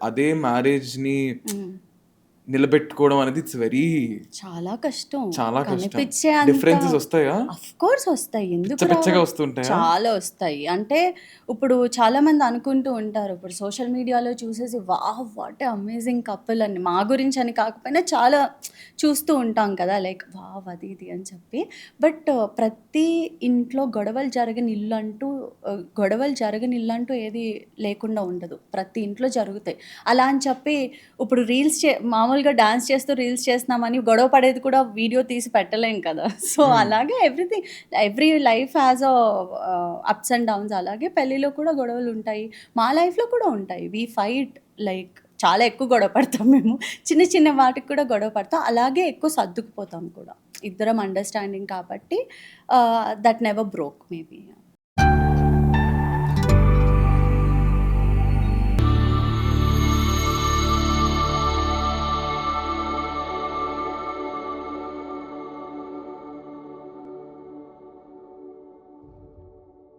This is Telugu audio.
అదే మ్యారేజ్‌ని హ్మ్. నిలబెట్టుకోవడం అనేది ఇట్స్ వెరీ చాలా కష్టం. చాలా కష్టం. కనిపించే డిఫరెన్సెస్ వస్తాయా? ఆఫ్‌కోర్స్ వస్తాయి. ఎందుకు పిచ్చ పిచ్చగా? వస్తుంటాయా? చాలా వస్తాయి. అంటే ఇప్పుడు చాలామంది అనుకుంటూ ఉంటారు. ఇప్పుడు సోషల్ మీడియాలో చూసేసి వావ్! వాట్ అమేజింగ్ కపుల్ అని. మా గురించి అని కాకపోయినా చాలా చూస్తూ ఉంటాం కదా! Like wow! అది ఇది అని చెప్పి. బట్ ప్రతి ఇంట్లో గొడవలు జరగని ఇల్లంటూ ఆహ్, గొడవలు జరగని ఇల్లంటూ ఏది లేకుండా ఉండదు. ప్రతి ఇంట్లో జరుగుతాయి. అలా అని చెప్పి ఇప్పుడు రీల్స్ చే మామూలుగా డాన్స్ చేస్తూ రీల్స్ చేస్తున్నామని గొడవ పడేది కూడా వీడియో తీసి పెట్టలేం కదా! So, hmm. అలాగే everything every life has a ups and downs. అలాగే పెళ్ళిలో కూడా గొడవలు ఉంటాయి. మా లైఫ్‌లో కూడా ఉంటాయి. వి ఫైట్ లైక్ చాలా ఎక్కువ గొడవ పడతాం మేము. చిన్న చిన్న వాటికి కూడా గొడవ పడతాం. అలాగే ఎక్కువ సర్దుకుపోతాం కూడా. ఇద్దరం అండర్‌స్టాండింగ్ కాబట్టి దట్ నెవర్ బ్రోక్ మేబీ.